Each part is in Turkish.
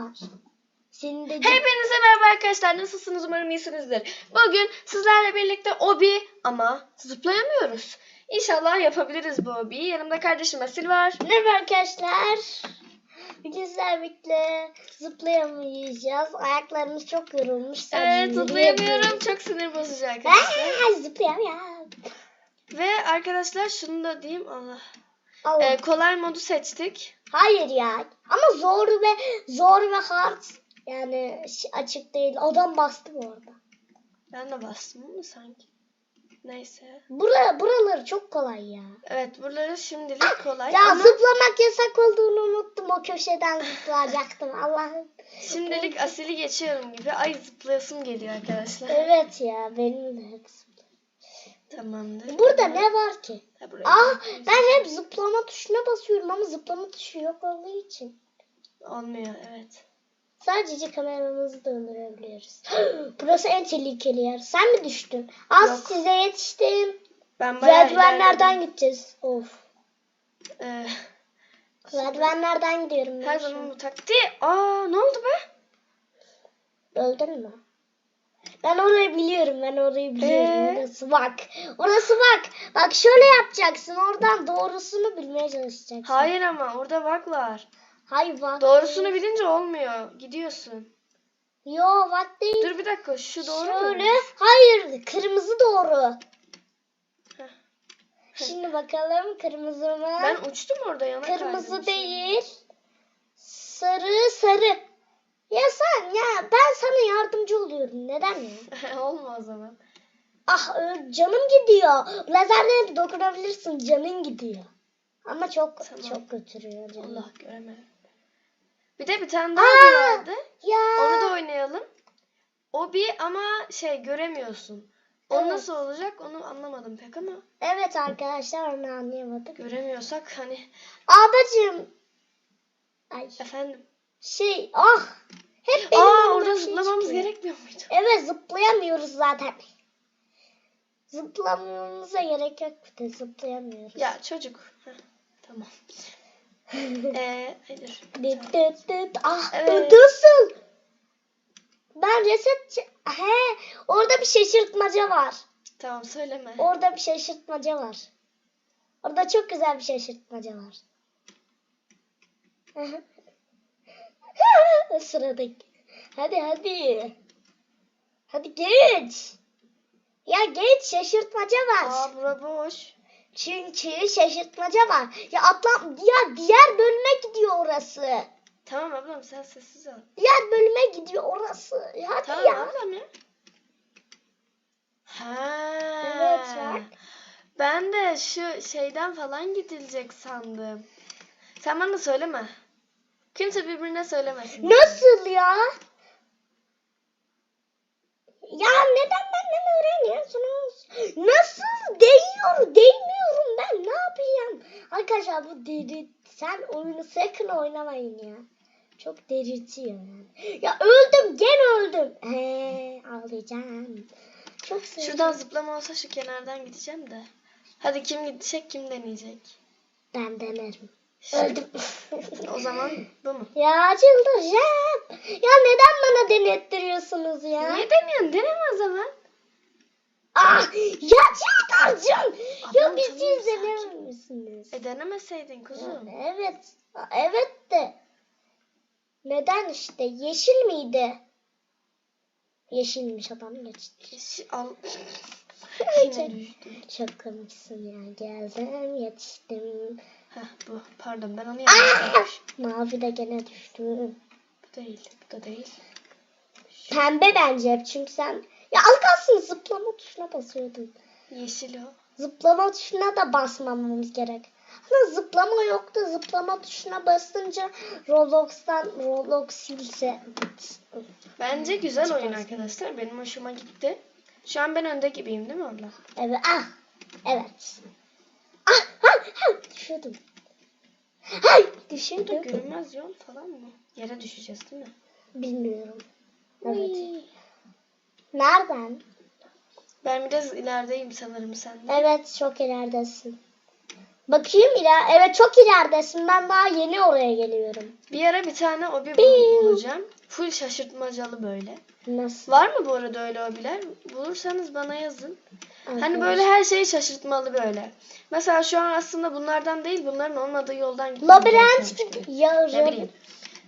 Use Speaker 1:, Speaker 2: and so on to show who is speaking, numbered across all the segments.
Speaker 1: var. Senin de
Speaker 2: Hepinize merhaba arkadaşlar. Nasılsınız? Umarım iyisinizdir. Bugün sizlerle birlikte obi ama zıplayamıyoruz. İnşallah yapabiliriz bu obiyi. Yanımda kardeşim Asil var.
Speaker 1: Merhaba arkadaşlar. Bugün sizlerle birlikte zıplayamayacağız. Ayaklarımız çok yorulmuş.
Speaker 2: Evet zıplayamıyorum. Çok sinir bozucu arkadaşlar.
Speaker 1: Zıplayamıyorum.
Speaker 2: Ve arkadaşlar şunu da diyeyim. Allah.
Speaker 1: Allah.
Speaker 2: Ee, kolay modu seçtik.
Speaker 1: Hayır ya. Ama zor ve zor ve hard yani açık değil. Adam bastı bu arada.
Speaker 2: Ben de bastım ama sanki. Neyse.
Speaker 1: Bura, buraları çok kolay ya.
Speaker 2: Evet buraları şimdilik kolay.
Speaker 1: Ya
Speaker 2: ama
Speaker 1: zıplamak yasak olduğunu unuttum. O köşeden zıplayacaktım. Allah'ım.
Speaker 2: şimdilik Asil'i geçiyorum gibi. Ay zıplayasım geliyor arkadaşlar.
Speaker 1: Evet ya benim de hep
Speaker 2: Tamamdır.
Speaker 1: Burada ne var ki?
Speaker 2: Ha, buraya
Speaker 1: Ah ben hep zıplama tuşuna basıyorum ama zıplama tuşu yok olduğu için.
Speaker 2: Olmuyor evet.
Speaker 1: Sadece kameramızı döndürebiliyoruz. Burası en tehlikeli yer. Sen mi düştün? Az
Speaker 2: Yok.
Speaker 1: size yetiştim.
Speaker 2: Ben bayağı
Speaker 1: Merdivenlerden
Speaker 2: ilerledim.
Speaker 1: gideceğiz. Of.
Speaker 2: Ee,
Speaker 1: Merdivenlerden gidiyorum. ben
Speaker 2: her
Speaker 1: şu an.
Speaker 2: zaman bu taktiği. Aa ne oldu be?
Speaker 1: Öldün mü? Ben orayı biliyorum. Ben orayı biliyorum.
Speaker 2: Ee?
Speaker 1: Orası bak. Orası bak. Bak şöyle yapacaksın. Oradan doğrusunu bilmeye çalışacaksın.
Speaker 2: Hayır ama orada bak var.
Speaker 1: Hayır bak.
Speaker 2: Doğrusunu bilince olmuyor. Gidiyorsun.
Speaker 1: Yo bak değil.
Speaker 2: Dur bir dakika şu doğru mu?
Speaker 1: Şöyle. Hayır. Kırmızı doğru.
Speaker 2: Heh.
Speaker 1: Şimdi bakalım kırmızı mı?
Speaker 2: Ben uçtum orada yana
Speaker 1: Kırmızı
Speaker 2: kaydım.
Speaker 1: değil. Sarı sarı. Ya sen ya ben sana yardımcı oluyorum. Neden ya?
Speaker 2: Olma o zaman.
Speaker 1: Ah ö- canım gidiyor. Lazerle dokunabilirsin canın gidiyor. Ama çok
Speaker 2: Tamam.
Speaker 1: çok götürüyor canım.
Speaker 2: Allah göremedim. Bir de bir tane daha
Speaker 1: Aa!
Speaker 2: vardı.
Speaker 1: Ya.
Speaker 2: Onu da oynayalım. O bir ama şey göremiyorsun. O
Speaker 1: Evet.
Speaker 2: nasıl olacak onu anlamadım pek ama
Speaker 1: Evet arkadaşlar onu anlayamadık.
Speaker 2: göremiyorsak hani
Speaker 1: Abacım. Ay
Speaker 2: efendim.
Speaker 1: Şey ah. Hep benim
Speaker 2: Aa orada
Speaker 1: şey
Speaker 2: zıplamamız
Speaker 1: çıkıyor.
Speaker 2: gerekmiyor muydu?
Speaker 1: Evet zıplayamıyoruz zaten. Zıplamamıza gerek yok bir de zıplayamıyoruz.
Speaker 2: Ya çocuk. Heh, tamam. Eee hayır.
Speaker 1: Dıt dıt dıt. Ah
Speaker 2: Evet.
Speaker 1: nasıl? Ben reset... He orada bir şaşırtmaca var.
Speaker 2: Tamam söyleme.
Speaker 1: Orada bir şaşırtmaca var. Orada çok güzel bir şaşırtmaca var. Sıradaki. Hadi hadi. Hadi geç. Ya geç şaşırtmaca var.
Speaker 2: Aa bura boş.
Speaker 1: Çünkü şaşırtmaca var. Ya atla ya diğer bölüme gidiyor orası.
Speaker 2: Tamam ablam sen sessiz ol.
Speaker 1: Diğer bölüme gidiyor orası. Hadi
Speaker 2: Tamam
Speaker 1: ya.
Speaker 2: ablam ya. Ha.
Speaker 1: Evet, bak.
Speaker 2: Ben de şu şeyden falan gidilecek sandım. Sen bana söyleme. Kimse birbirine söylemesin.
Speaker 1: Nasıl ya? Ya neden benden öğreniyorsunuz? Nasıl değiyor? Değmiyorum ben. Ne yapayım? Arkadaşlar bu deri sen oyunu sakın oynamayın ya. Çok delirtiyor yani. Ya öldüm gene öldüm. He, ağlayacağım. Çok sevdim.
Speaker 2: Şuradan zıplama olsa şu kenardan gideceğim de. Hadi kim gidecek kim deneyecek.
Speaker 1: Ben denerim. Öldüm.
Speaker 2: O zaman bu mu?
Speaker 1: ya çıldıracağım. Ya neden bana denettiriyorsunuz ya?
Speaker 2: Niye deniyorsun? Deneme o zaman.
Speaker 1: Ah ya çıldıracağım. Ya
Speaker 2: tamam,
Speaker 1: siz denememişsiniz.
Speaker 2: E denemeseydin kuzum.
Speaker 1: Evet. Evet de. Neden işte? Yeşil miydi? Yeşilmiş adam geçti.
Speaker 2: Al.
Speaker 1: Çok-
Speaker 2: Yine düştüm.
Speaker 1: Çok komiksin ya. Geldim yetiştim.
Speaker 2: Heh bu. Pardon ben onu
Speaker 1: Ah!
Speaker 2: yanlış
Speaker 1: Mavi de gene düştüm.
Speaker 2: Bu değil. Bu da değil.
Speaker 1: Pembe bence hep çünkü sen... Ya az kalsın zıplama tuşuna basıyordum.
Speaker 2: Yeşil o.
Speaker 1: Zıplama tuşuna da basmamamız gerek. Ama zıplama yoktu. Zıplama tuşuna basınca Roblox'tan Roblox silse.
Speaker 2: Bence güzel oyun arkadaşlar. Benim hoşuma gitti. Şu an ben önde gibiyim değil mi abla?
Speaker 1: Evet. Ah. Evet. Ha, düşüyordum. Hay
Speaker 2: Burada
Speaker 1: düşüyordum.
Speaker 2: görünmez yol falan mı? Yere düşeceğiz değil mi?
Speaker 1: Bilmiyorum. Evet.
Speaker 2: Uy.
Speaker 1: Nereden?
Speaker 2: Ben biraz ilerideyim sanırım senden.
Speaker 1: Evet çok ileridesin. Bakayım iler. Evet çok ileridesin. Ben daha yeni oraya geliyorum.
Speaker 2: Bir ara bir tane obi
Speaker 1: Piu.
Speaker 2: bulacağım. Full şaşırtmacalı böyle.
Speaker 1: Nasıl?
Speaker 2: Var mı bu arada öyle obiler? Bulursanız bana yazın. Hani
Speaker 1: Arkadaş.
Speaker 2: böyle her şey şaşırtmalı böyle. Mesela şu an aslında bunlardan değil bunların olmadığı yoldan gitmem
Speaker 1: Labirent ya
Speaker 2: Ne bileyim.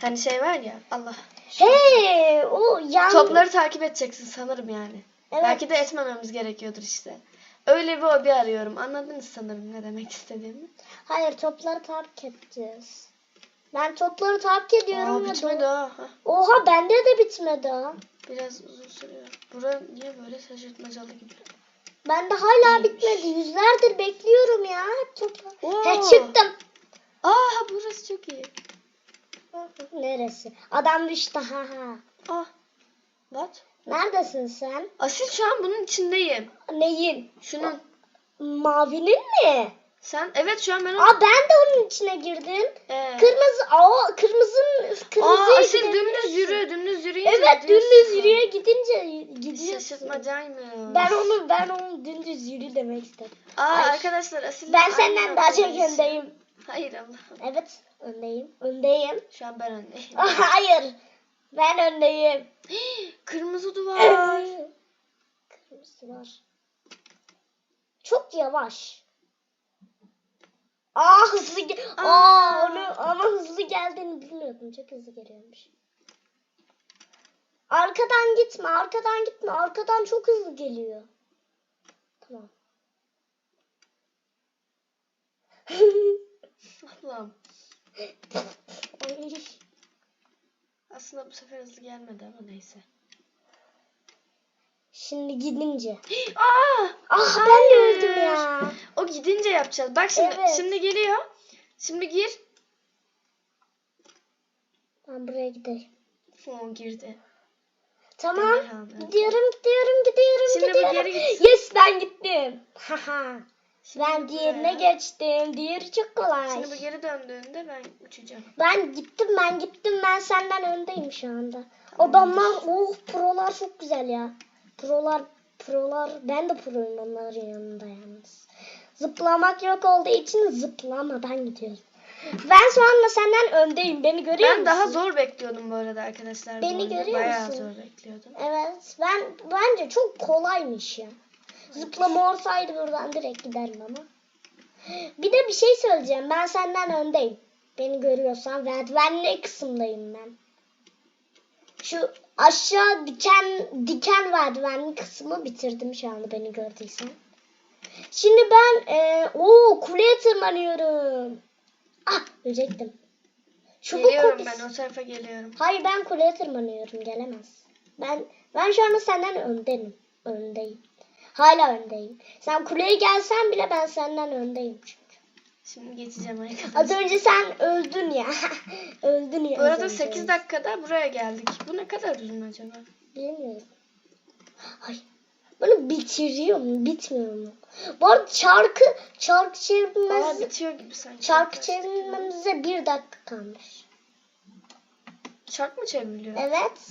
Speaker 2: Hani şey var ya Allah.
Speaker 1: Hey, o yan
Speaker 2: Topları takip edeceksin sanırım yani.
Speaker 1: Evet.
Speaker 2: Belki de etmememiz gerekiyordur işte. Öyle bir hobi arıyorum. Anladınız sanırım ne demek istediğimi.
Speaker 1: Hayır topları takip edeceğiz. Ben topları takip ediyorum.
Speaker 2: Aa, bitmedi ha. Hah,
Speaker 1: Oha bende de bitmedi ha.
Speaker 2: Biraz uzun sürüyor. Bura niye böyle şaşırtmacalı gibi?
Speaker 1: Bende hala bitmedi. Yüzlerdir bekliyorum ya. Topu.
Speaker 2: Oo.
Speaker 1: He çıktım.
Speaker 2: Aa burası çok iyi.
Speaker 1: Neresi? Adam düştü ha ha.
Speaker 2: Ah. What?
Speaker 1: Neredesin sen?
Speaker 2: Asil şu an bunun içindeyim.
Speaker 1: Neyin?
Speaker 2: Şunun.
Speaker 1: Mavinin mi?
Speaker 2: Sen evet şu an ben o...
Speaker 1: Aa ben de onun içine girdim.
Speaker 2: Ee,
Speaker 1: Kırmızı, aa kırmızının
Speaker 2: Aa
Speaker 1: kırmızıya
Speaker 2: Asil
Speaker 1: gidebilirsin.
Speaker 2: dümdüz yürü dümdüz yürüyünce
Speaker 1: Evet
Speaker 2: gidiyorsun.
Speaker 1: dümdüz yürüye gidince gidiyorsun.
Speaker 2: Şaşırtmacaymış.
Speaker 1: Ben onu ben onu dümdüz yürü demek istedim.
Speaker 2: Aa
Speaker 1: Ay.
Speaker 2: arkadaşlar Asil
Speaker 1: Ben senden daha çok öndeyim.
Speaker 2: Hayır Allah'ım.
Speaker 1: Evet öndeyim. Öndeyim.
Speaker 2: Şu an ben öndeyim.
Speaker 1: Hayır. Ben öndeyim.
Speaker 2: Kırmızı duvar.
Speaker 1: Kırmızı var. Çok yavaş. Aa hızlı ge- Aa,
Speaker 2: Aa.
Speaker 1: onu ama hızlı geldiğini bilmiyordum. Çok hızlı geliyormuş. Arkadan gitme, arkadan gitme. Arkadan çok hızlı geliyor. Tamam.
Speaker 2: Allah'ım. Aslında bu sefer hızlı gelmedi ama neyse.
Speaker 1: Şimdi gidince.
Speaker 2: Aa!
Speaker 1: Ah ben de
Speaker 2: Hayır.
Speaker 1: öldüm ya.
Speaker 2: O gidince yapacağız. Bak şimdi
Speaker 1: Evet.
Speaker 2: şimdi geliyor. Şimdi gir.
Speaker 1: Ben buraya gideyim.
Speaker 2: O girdi.
Speaker 1: Tamam. Gidiyorum, gidiyorum, gidiyorum,
Speaker 2: Şimdi
Speaker 1: gidiyorum.
Speaker 2: geri gitsin.
Speaker 1: Yes ben gittim. Haha. ben diğerine
Speaker 2: buraya.
Speaker 1: geçtim. Diğeri çok kolay.
Speaker 2: Şimdi bu geri döndüğünde ben uçacağım.
Speaker 1: Ben gittim, ben gittim. Ben senden öndeyim şu anda. Adamlar, oh prolar çok güzel ya. Prolar, prolar. Ben de proyum onların yanında yalnız. Zıplamak yok olduğu için zıplamadan gidiyorum. Ben şu anda senden öndeyim. Beni görüyor
Speaker 2: Ben
Speaker 1: musun?
Speaker 2: daha zor bekliyordum bu arada arkadaşlar.
Speaker 1: Beni
Speaker 2: oyunu.
Speaker 1: görüyor
Speaker 2: Bayağı
Speaker 1: musun?
Speaker 2: zor bekliyordum.
Speaker 1: Evet. Ben bence çok kolaymış ya. Zıplama olsaydı buradan direkt giderim ama. Bir de bir şey söyleyeceğim. Ben senden öndeyim. Beni görüyorsan merdivenli kısımdayım ben. Şu aşağı diken diken merdivenli kısmı bitirdim şu anda beni gördüysen. Şimdi ben e, o kuleye tırmanıyorum. Ah ölecektim. Çubuk
Speaker 2: Geliyorum ben o tarafa geliyorum.
Speaker 1: Hayır ben kuleye tırmanıyorum gelemez. Ben ben şu anda senden öndeyim. Öndeyim. Hala öndeyim. Sen kuleye gelsen bile ben senden öndeyim çünkü.
Speaker 2: Şimdi geçeceğim arkadaşlar.
Speaker 1: Az önce sen öldün ya. öldün ya.
Speaker 2: Bu arada
Speaker 1: önce.
Speaker 2: 8 dakikada buraya geldik. Bu ne kadar uzun acaba?
Speaker 1: Bilmiyorum. Ay. Bunu bitiriyor mu? Bitmiyor mu? Bu arada çarkı çarkı
Speaker 2: Aa
Speaker 1: çevirmemiz
Speaker 2: bitiyor gibi sanki.
Speaker 1: çarkı çevirmemize bir dakika kalmış.
Speaker 2: Çark mı çevriliyor?
Speaker 1: Evet.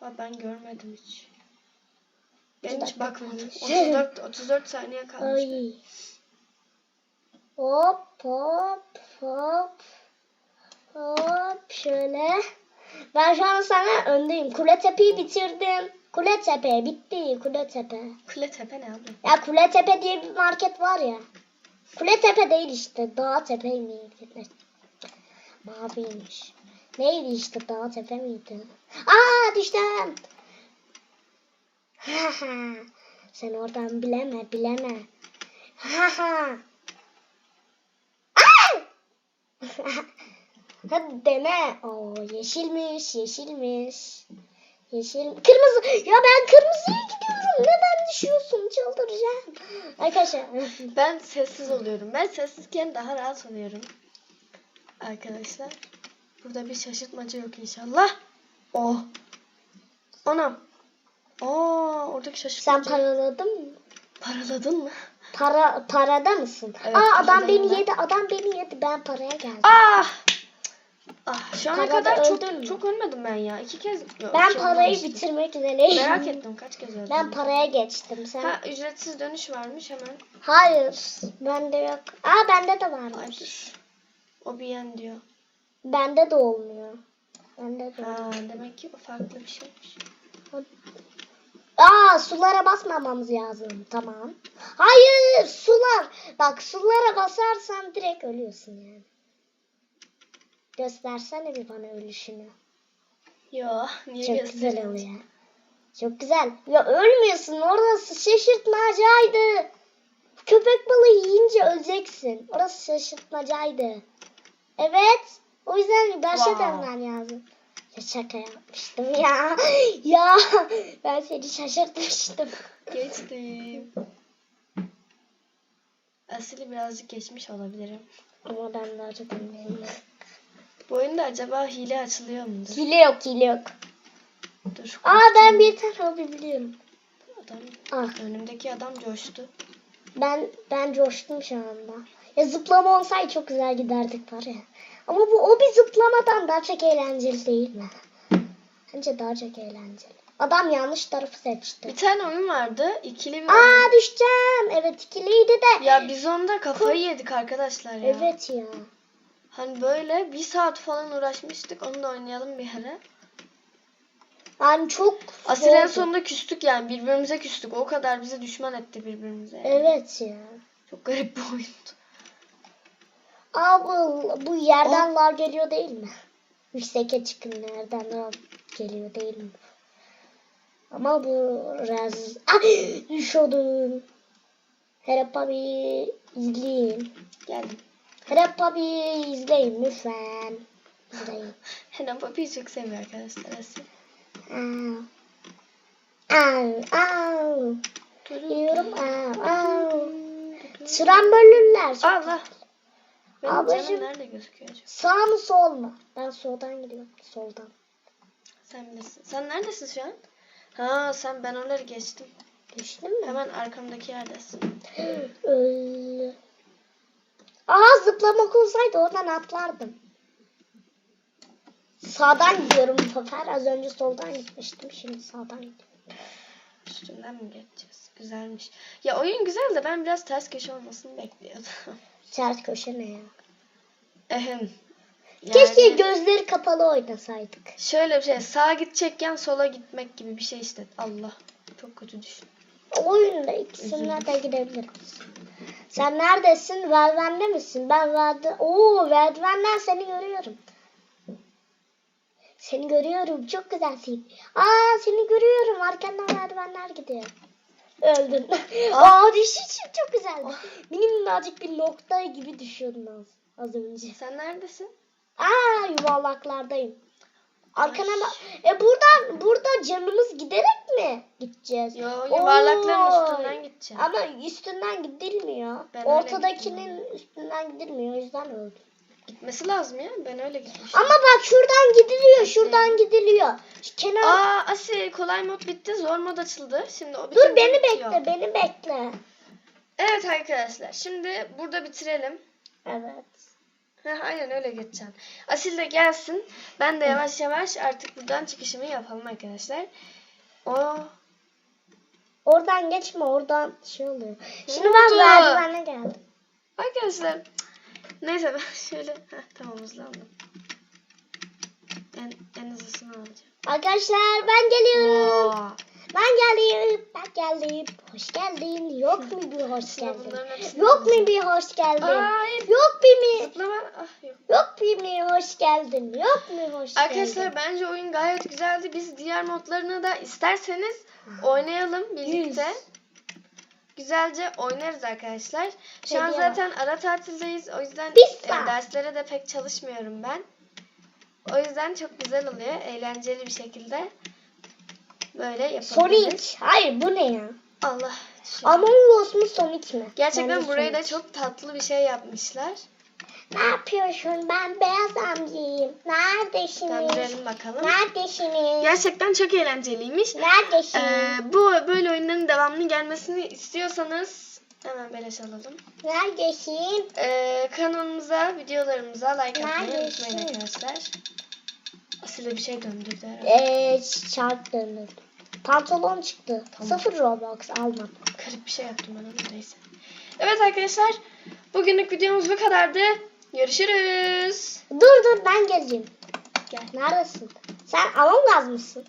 Speaker 2: Aa, ben görmedim hiç. Ben hiç bakmadım.
Speaker 1: kalmış.
Speaker 2: 34, 34 saniye kalmış.
Speaker 1: Ay. Hop hop hop. Hop şöyle. Ben şu an sana öndeyim. Kuletepe'yi bitirdim. Kuletepe bitti. Kuletepe.
Speaker 2: Kuletepe ne abi?
Speaker 1: Ya Kuletepe diye bir market var ya. Kuletepe değil işte. Dağ tepe miydi? Maviymiş. Neydi işte dağ tepe miydi? Aa düştüm. Sen oradan bileme bileme. Aa! Hadi dene. Oo yeşilmiş yeşilmiş. Yeşil. Kırmızı. Ya ben kırmızıya gidiyorum. Neden düşüyorsun? Çıldıracağım. Arkadaşlar.
Speaker 2: Ben sessiz oluyorum. Ben sessizken daha rahat oluyorum. Arkadaşlar. Burada bir şaşırtmaca yok inşallah. Oh. Anam. Aa, oradaki
Speaker 1: Sen
Speaker 2: şaşırtmaca.
Speaker 1: paraladın mı?
Speaker 2: Paraladın mı?
Speaker 1: Para parada mısın?
Speaker 2: Evet,
Speaker 1: Aa adam beni
Speaker 2: ben.
Speaker 1: yedi. Adam beni yedi. Ben paraya geldim.
Speaker 2: Ah! Ah, şu ana kadar
Speaker 1: öldün mü?
Speaker 2: çok çok ölmedim ben ya. İki kez. Yok,
Speaker 1: Ben
Speaker 2: iki
Speaker 1: parayı
Speaker 2: olmamıştı.
Speaker 1: bitirmek üzereyim.
Speaker 2: Merak ettim kaç kez öldüm.
Speaker 1: Ben paraya geçtim. Sen?
Speaker 2: Ha ücretsiz dönüş varmış hemen.
Speaker 1: Hayır. Bende yok. Aa bende de varmış.
Speaker 2: dur. O bir yen diyor.
Speaker 1: Bende de olmuyor. Bende de.
Speaker 2: Ha demek ki o farklı bir şeymiş.
Speaker 1: Aa sulara basmamamız lazım. Tamam. Hayır sular. Bak sulara basarsan direkt ölüyorsun yani. Göstersene bir bana ölüşünü.
Speaker 2: Yo niye
Speaker 1: Çok güzel oluyor. Çok güzel. Ya ölmüyorsun. Orası şaşırtmacaydı. Köpek balığı yiyince öleceksin. Orası şaşırtmacaydı. Evet. O yüzden başa
Speaker 2: Wow.
Speaker 1: dönmen lazım. Şaka yapmıştım ya. Ya ben seni şaşırtmıştım.
Speaker 2: Geçtim. Asili birazcık geçmiş olabilirim.
Speaker 1: Ama ben daha çok önemliyim.
Speaker 2: Bu oyunda acaba hile açılıyor mudur?
Speaker 1: Hile yok hile yok.
Speaker 2: Dur.
Speaker 1: Aa ben bir tane hobi biliyorum.
Speaker 2: Adam,
Speaker 1: Ah
Speaker 2: önümdeki adam coştu.
Speaker 1: ben ben coştum şu anda. Ya zıplama olsaydı çok güzel giderdik var ya. Ama bu o bir zıplamadan daha çok eğlenceli değil mi? Bence daha çok eğlenceli. Adam yanlış tarafı seçti.
Speaker 2: Bir tane oyun vardı. ikili oyun.
Speaker 1: Aa düşeceğim. Evet ikiliydi de.
Speaker 2: Ya biz onda kafayı yedik arkadaşlar ya.
Speaker 1: Evet ya.
Speaker 2: Hani böyle bir saat falan uğraşmıştık. Onu da oynayalım bir ara.
Speaker 1: Yani çok
Speaker 2: Asil en sonunda küstük yani. Birbirimize küstük. O kadar bizi düşman etti birbirimize.
Speaker 1: Evet ya.
Speaker 2: Çok garip bir oyundu.
Speaker 1: Aa bu, yerden lav geliyor değil mi? Yükseğe çıkın nereden lav geliyor değil mi? Ama bu raz... Ay düşüyordum. Herap abi izleyin.
Speaker 2: Geldim.
Speaker 1: Herap abi izleyin lütfen. İzleyin.
Speaker 2: Henan Papi'yi çok seviyor arkadaşlar.
Speaker 1: Au. Au. Au. Diyorum au. Au. Trambölürler. Çok-
Speaker 2: Allah. Benim
Speaker 1: Ablacığım.
Speaker 2: nerede gözüküyor acaba?
Speaker 1: Sağ mı sol mu? Ben soldan gidiyorum. Soldan.
Speaker 2: Sen bilirsin. Sen neredesin şu an? Ha sen ben onları geçtim.
Speaker 1: Düştün mü?
Speaker 2: Hemen arkamdaki yerdesin.
Speaker 1: Öl. Aa zıplamak olsaydı oradan atlardım. Sağdan gidiyorum bu sefer. Az önce soldan gitmiştim. Şimdi sağdan gidiyorum.
Speaker 2: Üstünden mi geçeceğiz? Güzelmiş. Ya oyun güzel de ben biraz ters köşe olmasını bekliyordum.
Speaker 1: Ters köşe ne ya?
Speaker 2: Ehem. Yani
Speaker 1: Keşke gözleri kapalı oynasaydık.
Speaker 2: şöyle bir şey sağa gidecekken sola gitmek gibi bir şey işte. Allah. Çok kötü düşün.
Speaker 1: Oyunda ikisine de gidebiliriz. Sen neredesin? Verdivende misin? Ben verdi. Oo, verdivenden seni görüyorum. Seni görüyorum. Çok güzelsin. Aa, seni görüyorum. Arkandan merdivenler gidiyor. Öldün. Aa, düşüşün çok güzeldi. Benim minnacık bir nokta gibi düşüyordun az, az önce.
Speaker 2: Sen neredesin?
Speaker 1: Aa, yuvarlaklardayım. Arkana bak. E buradan burada canımız giderek mi gideceğiz?
Speaker 2: Yo yuvarlakların
Speaker 1: Oo.
Speaker 2: üstünden gideceğim.
Speaker 1: Ama üstünden gidilmiyor.
Speaker 2: Ben öyle
Speaker 1: Ortadakinin üstünden gidilmiyor. O yüzden öldüm.
Speaker 2: Gitmesi lazım ya. Ben öyle gitmiştim.
Speaker 1: Ama bak şuradan gidiliyor. Şuradan gidiliyor. Şu kenar.
Speaker 2: Aa Asil kolay mod bitti. Zor mod açıldı. Şimdi o
Speaker 1: Dur beni
Speaker 2: bitiyor.
Speaker 1: bekle. Beni bekle.
Speaker 2: Evet arkadaşlar. Şimdi burada bitirelim.
Speaker 1: Evet.
Speaker 2: Heh, aynen öyle geçeceğim. Asil de gelsin. Ben de yavaş yavaş artık buradan çıkışımı yapalım arkadaşlar. O
Speaker 1: Oradan geçme. Oradan şey oluyor. Şimdi ben merdivene geldim.
Speaker 2: arkadaşlar neyse ben şöyle Heh, tamam hızlandım. En, en hızlısını alacağım.
Speaker 1: Arkadaşlar ben geliyorum.
Speaker 2: Oo.
Speaker 1: Ben geldim. Ben geldim. Hoş geldin. Yok mu bir hoş geldin? Yok mu bir hoş geldin?
Speaker 2: Aa.
Speaker 1: Yok bir mi?
Speaker 2: Zıplama. Ah yok.
Speaker 1: Yok bir mi hoş geldin? Yok mu hoş
Speaker 2: Arkadaşlar
Speaker 1: geldin?
Speaker 2: bence oyun gayet güzeldi. Biz diğer modlarını da isterseniz oynayalım birlikte.
Speaker 1: Yüz.
Speaker 2: Güzelce oynarız arkadaşlar. Şu an
Speaker 1: Hediye
Speaker 2: zaten ara tatildeyiz. O yüzden e, derslere de pek çalışmıyorum ben. O yüzden çok güzel oluyor. Eğlenceli bir şekilde böyle yapabiliriz.
Speaker 1: Sonic. Hayır bu ne ya?
Speaker 2: Allah.
Speaker 1: Among Us mu Sonic mi?
Speaker 2: Gerçekten
Speaker 1: Bence
Speaker 2: burayı da çok tatlı bir şey yapmışlar.
Speaker 1: Ne yapıyorsun? Ben beyaz amcayım. Neredesiniz?
Speaker 2: Döndürelim bakalım.
Speaker 1: Neredesiniz?
Speaker 2: Gerçekten çok eğlenceliymiş.
Speaker 1: Neredesiniz?
Speaker 2: Ee, bu böyle oyunların devamlı gelmesini istiyorsanız Hemen beleş alalım.
Speaker 1: Neredesin?
Speaker 2: Ee, kanalımıza, videolarımıza like atmayı
Speaker 1: Neredesin?
Speaker 2: unutmayın arkadaşlar. Aslında bir şey döndürdü herhalde.
Speaker 1: Eee şart döndürdüm. Pantolon çıktı.
Speaker 2: Tamam.
Speaker 1: Sıfır Roblox almam.
Speaker 2: Garip bir şey yaptım ben ama neyse. Evet arkadaşlar. Bugünlük videomuz bu kadardı. Görüşürüz.
Speaker 1: Dur dur ben geleceğim.
Speaker 2: Gel.
Speaker 1: Neredesin? Sen Us mısın?